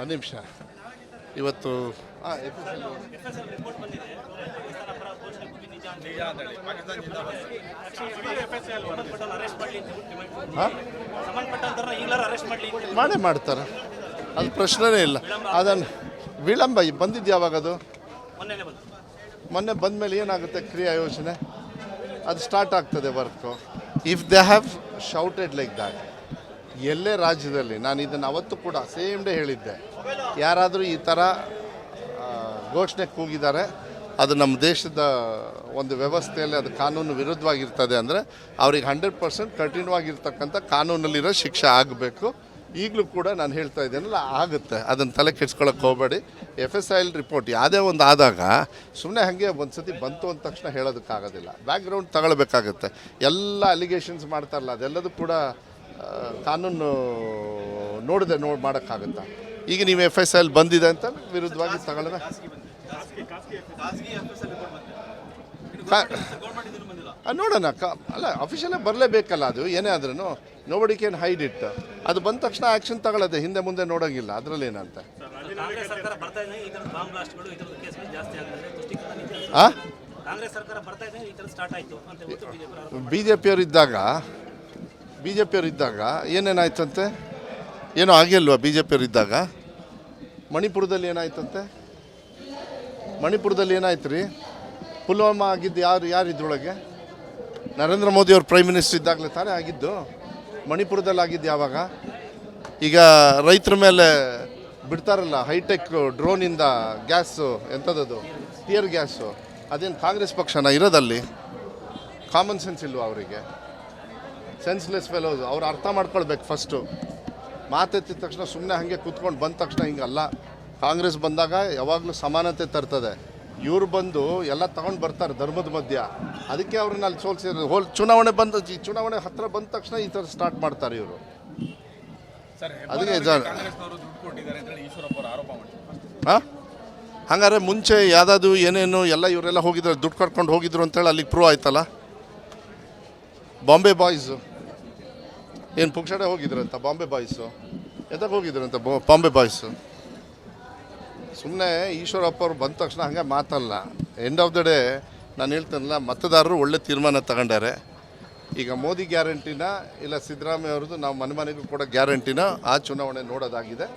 ಒಂದು ನಿಮಿಷ. ಇವತ್ತು ಮಾಡೇ ಮಾಡ್ತಾರೆ. ಅದು ಪ್ರಶ್ನೆನೇ ಇಲ್ಲ. ಅದನ್ನು ವಿಳಂಬ ಬಂದಿದ್ದು ಯಾವಾಗ ಅದು? ಮೊನ್ನೆ ಬಂದ ಮೇಲೆ ಏನಾಗುತ್ತೆ ಕ್ರಿಯಾ ಯೋಜನೆ? ಅದು ಸ್ಟಾರ್ಟ್ ಆಗ್ತದೆ work if they have shouted like that ಎಲ್ಲೇ ರಾಜ್ಯದಲ್ಲಿ ನಾನು ಇದನ್ನು ಅವತ್ತು ಕೂಡ ಸೇಮ್ ಡೇ ಹೇಳಿದ್ದೆ. ಯಾರಾದರೂ ಈ ಥರ ಘೋಷಣೆ ಕೂಗಿದ್ದಾರೆ, ಅದು ನಮ್ಮ ದೇಶದ ಒಂದು ವ್ಯವಸ್ಥೆಯಲ್ಲಿ ಅದು ಕಾನೂನು ವಿರುದ್ಧವಾಗಿರ್ತದೆ ಅಂದರೆ ಅವ್ರಿಗೆ ಹಂಡ್ರೆಡ್ ಪರ್ಸೆಂಟ್ ಕಠಿಣವಾಗಿರ್ತಕ್ಕಂಥ ಕಾನೂನಲ್ಲಿರೋ ಶಿಕ್ಷೆ ಆಗಬೇಕು. ಈಗಲೂ ಕೂಡ ನಾನು ಹೇಳ್ತಾ ಇದ್ದೇನಲ್ಲ, ಆಗುತ್ತೆ. ಅದನ್ನು ತಲೆ ಕೆಡ್ಸ್ಕೊಳಕ್ಕೆ ಹೋಗಬೇಡಿ. F S I L report ಯಾವುದೇ ಒಂದು ಆದಾಗ ಸುಮ್ಮನೆ ಹಾಗೆ ಒಂದು ಸತಿ ಬಂತು ಅಂದ ತಕ್ಷಣ ಹೇಳೋದಕ್ಕಾಗೋದಿಲ್ಲ. ಬ್ಯಾಕ್ಗ್ರೌಂಡ್ ತಗೊಳ್ಬೇಕಾಗುತ್ತೆ. ಎಲ್ಲ ಅಲಿಗೇಷನ್ಸ್ ಮಾಡ್ತಾರಲ್ಲ, ಅದೆಲ್ಲದೂ ಕೂಡ ಕಾನೂನು ನೋಡಿದೆ ನೋಡಿ ಮಾಡೋಕ್ಕಾಗುತ್ತಾ? ಈಗ ನೀವು ಎಫ್ ಎಸ್ ಎಲ್ ಬಂದಿದೆ ಅಂತ ವಿರುದ್ಧವಾಗಿ ತಗೊಳ್ಳೋದ ನೋಡೋಣ. ಕ ಅಲ್ಲ ಅಫಿಷಿಯಲೇ ಬರಲೇಬೇಕಲ್ಲ ಅದು? ಏನೇ ಆದ್ರೂ ನೋಬಡಿ ಕ್ಯಾನ್ ಹೈಡ್ ಇಟ್ ಅದು ಬಂದ ತಕ್ಷಣ ಆ್ಯಕ್ಷನ್ ತಗೊಳ್ಳೋದೆ. ಹಿಂದೆ ಮುಂದೆ ನೋಡೋಂಗಿಲ್ಲ. ಅದರಲ್ಲಿ ಏನಂತ ಬಿ ಜೆ ಪಿಯವರು ಇದ್ದಾಗ ಬಿ ಜೆ ಪಿಯವರು ಇದ್ದಾಗ ಏನೇನಾಯ್ತಂತೆ? ಏನೋ ಆಗಿಲ್ವಾ ಬಿ ಜೆ ಪಿಯವರು ಇದ್ದಾಗ ಮಣಿಪುರದಲ್ಲಿ ಏನಾಯ್ತಂತೆ? ಮಣಿಪುರದಲ್ಲಿ ಏನಾಯ್ತು ರೀ ಪುಲ್ವಾಮಾ ಆಗಿದ್ದು ಯಾರು ಯಾರು ಇದ್ರೊಳಗೆ ನರೇಂದ್ರ ಮೋದಿ ಅವ್ರು ಪ್ರೈಮ್ ಮಿನಿಸ್ಟರ್ ಇದ್ದಾಗಲೇ ತಾನೇ ಆಗಿದ್ದು? ಮಣಿಪುರದಲ್ಲಿ ಆಗಿದ್ದು ಯಾವಾಗ? ಈಗ ರೈತರ ಮೇಲೆ ಬಿಡ್ತಾರಲ್ಲ, ಹೈಟೆಕ್ ಡ್ರೋನಿಂದ ಗ್ಯಾಸು ಎಂಥದ್ದು ಟಿಯರ್ ಗ್ಯಾಸು, ಅದೇನು ಕಾಂಗ್ರೆಸ್ ಪಕ್ಷನ ಇರೋದಲ್ಲಿ? ಕಾಮನ್ ಸೆನ್ಸ್ ಇಲ್ವಾ ಅವರಿಗೆ? ಸೆನ್ಸ್ಲೆಸ್ ಫೆಲೋಸ್ ಅವ್ರು ಅರ್ಥ ಮಾಡ್ಕೊಳ್ಬೇಕು ಫಸ್ಟು ಮಾತೆತ್ತಿದ ತಕ್ಷಣ ಸುಮ್ಮನೆ ಹಾಗೆ ಕೂತ್ಕೊಂಡು ಬಂದ ತಕ್ಷಣ ಹಿಂಗಲ್ಲ. ಕಾಂಗ್ರೆಸ್ ಬಂದಾಗ ಯಾವಾಗಲೂ ಸಮಾನತೆ ತರ್ತದೆ. ಇವ್ರು ಬಂದು ಎಲ್ಲ ತಗೊಂಡು ಬರ್ತಾರೆ ಧರ್ಮದ ಮಧ್ಯ. ಅದಕ್ಕೆ ಅವ್ರನ್ನ ಅಲ್ಲಿ ಸೋಲ್ಸಿರೋದು. ಹೋಲ್ ಚುನಾವಣೆ ಬಂದ ಈ ಚುನಾವಣೆ ಹತ್ತಿರ ಬಂದ ತಕ್ಷಣ ಈ ಥರ ಸ್ಟಾರ್ಟ್ ಮಾಡ್ತಾರೆ ಇವರು. ಅದಕ್ಕೆ ಹಾಂ? ಹಂಗಾರೆ ಮುಂಚೆ ಯಾವುದಾದ್ರು ಏನೇನು ಎಲ್ಲ ಇವರೆಲ್ಲ ಹೋಗಿದ್ರು ದುಡ್ಡು ಕಟ್ಕೊಂಡು ಹೋಗಿದ್ರು ಅಂತೇಳಿ ಅಲ್ಲಿಗೆ ಪ್ರೂವ್ ಆಯ್ತಲ್ಲ? ಬಾಂಬೆ ಬಾಯ್ಸು ಏನು ಪುಕ್ಷಡೆ ಹೋಗಿದ್ರಂತ? ಬಾಂಬೆ ಬಾಯ್ಸು? ಎದಕ್ಕೆ ಹೋಗಿದ್ರಂತ? ಬೊ- ಬಾಂಬೆ ಬಾಯ್ಸು? ಸುಮ್ಮನೆ ಈಶ್ವರಪ್ಪ ಅವ್ರು ಬಂದ ತಕ್ಷಣ ಹಂಗೆ ಮಾತಲ್ಲ. ಎಂಡ್ ಆಫ್ ದ ಡೇ ನಾನು ಹೇಳ್ತೇನಲ್ಲ, ಮತದಾರರು ಒಳ್ಳೆ ತೀರ್ಮಾನ ತಗೊಂಡಾರೆ. ಈಗ ಮೋದಿ ಗ್ಯಾರಂಟಿನ ಇಲ್ಲ ಸಿದ್ದರಾಮಯ್ಯ ಅವ್ರದ್ದು ನಾವು ಮನೆ ಮನೆಗೂ ಕೂಡ ಗ್ಯಾರಂಟಿನ ಆ ಚುನಾವಣೆ ನೋಡೋದಾಗಿದೆ.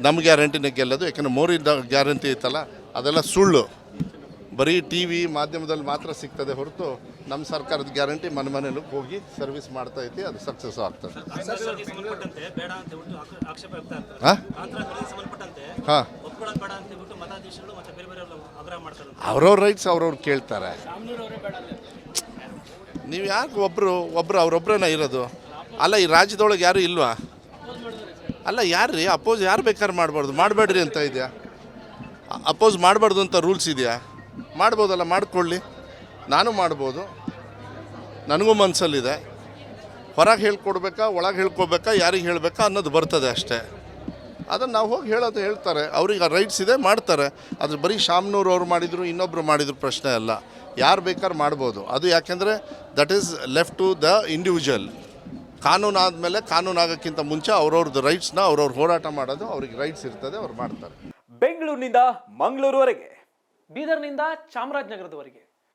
ನಮ್ಮ ಗ್ಯಾರಂಟಿನ ಗೆಲ್ಲೋದು. ಯಾಕಂದರೆ ಮೋರಿ ಗ್ಯಾರಂಟಿ ಐತಲ್ಲ ಅದೆಲ್ಲ ಸುಳ್ಳು. ಬರೀ ಟಿ ವಿ ಮಾಧ್ಯಮದಲ್ಲಿ ಮಾತ್ರ ಸಿಗ್ತದೆ ಹೊರತು ನಮ್ಮ ಸರ್ಕಾರದ ಗ್ಯಾರಂಟಿ ಮನೆ ಮನೆಯಲ್ಲೂ ಹೋಗಿ ಸರ್ವಿಸ್ ಮಾಡ್ತಾ ಐತಿ ಅದು ಸಕ್ಸಸ್ ಆಗ್ತದೆ. ಹಾಂ? ಅವ್ರವ್ರ ರೈಟ್ಸ್ ಅವ್ರವ್ರು ಕೇಳ್ತಾರೆ. ನೀವು ಯಾಕೆ ಒಬ್ಬರು ಒಬ್ಬರು ಅವ್ರೊಬ್ಬರೇನ ಇರೋದು? ಅಲ್ಲ ಈ ರಾಜ್ಯದೊಳಗೆ ಯಾರು ಇಲ್ವಾ? ಅಲ್ಲ ಯಾರು ರೀ ಅಪೋಸ್ ಯಾರು ಬೇಕಾದ್ರೆ ಮಾಡಬಾರ್ದು. ಮಾಡಬೇಡ್ರಿ ಅಂತ ಇದೆಯಾ? ಅಪೋಸ್ ಮಾಡಬಾರ್ದು ಅಂತ ರೂಲ್ಸ್ ಇದೆಯಾ? ಮಾಡ್ಬೋದಲ್ಲ ಮಾಡ್ಕೊಳ್ಳಿ. ನಾನು ಮಾಡ್ಬೋದು. ನನಗೂ ಮನಸ್ಸಲ್ಲಿದೆ ಹೊರಗೆ ಹೇಳ್ಕೊಡ್ಬೇಕಾ, ಒಳಗೆ ಹೇಳ್ಕೊಬೇಕಾ ಯಾರಿಗೆ ಹೇಳಬೇಕಾ ಅನ್ನೋದು ಬರ್ತದೆ ಅಷ್ಟೇ. ಅದನ್ನು ನಾವು ಹೋಗಿ ಹೇಳೋದು ಹೇಳ್ತಾರೆ. ಅವ್ರಿಗೆ ರೈಟ್ಸ್ ಇದೆ, ಮಾಡ್ತಾರೆ. ಅದು ಬರೀ ಶಾಮ್ನೂರು ಅವ್ರು ಮಾಡಿದರು, ಇನ್ನೊಬ್ರು ಮಾಡಿದ್ರು ಪ್ರಶ್ನೆ ಅಲ್ಲ. ಯಾರು ಬೇಕಾದ್ರೆ ಮಾಡ್ಬೋದು. ಅದು ಯಾಕೆಂದರೆ that is left to the individual ಕಾನೂನು ಆದಮೇಲೆ ಕಾನೂನು ಆಗೋಕ್ಕಿಂತ ಮುಂಚೆ ಅವ್ರವ್ರದ್ದು ರೈಟ್ಸ್ನ ಅವ್ರವ್ರು ಹೋರಾಟ ಮಾಡೋದು, ಅವ್ರಿಗೆ ರೈಟ್ಸ್ ಇರ್ತದೆ, ಅವ್ರು ಮಾಡ್ತಾರೆ. ಬೆಂಗಳೂರಿನಿಂದ ಮಂಗಳೂರುವರೆಗೆ. ಬೀದರ್ನಿಂದ ಚಾಮರಾಜನಗರದವರೆಗೆ.